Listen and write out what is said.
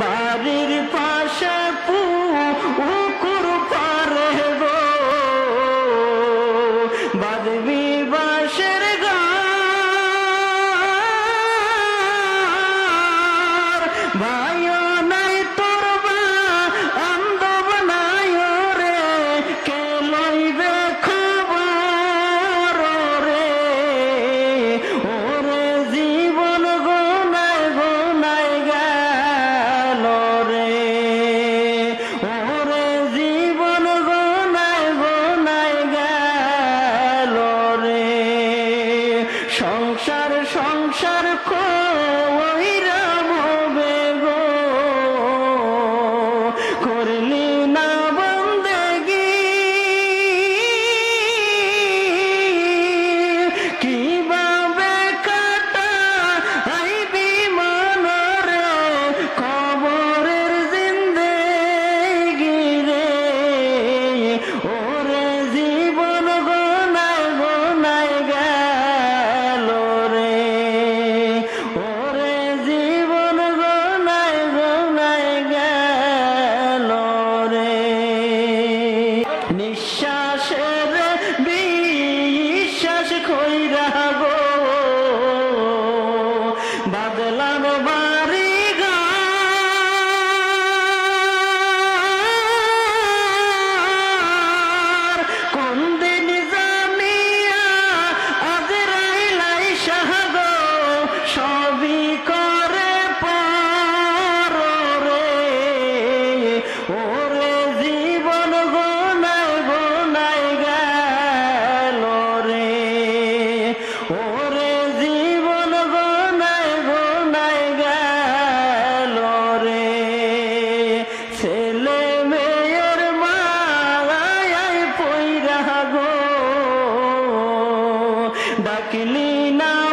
বাড়ির পাশে পুকুর পারে গো বাদবি আশার কো ডাকলি না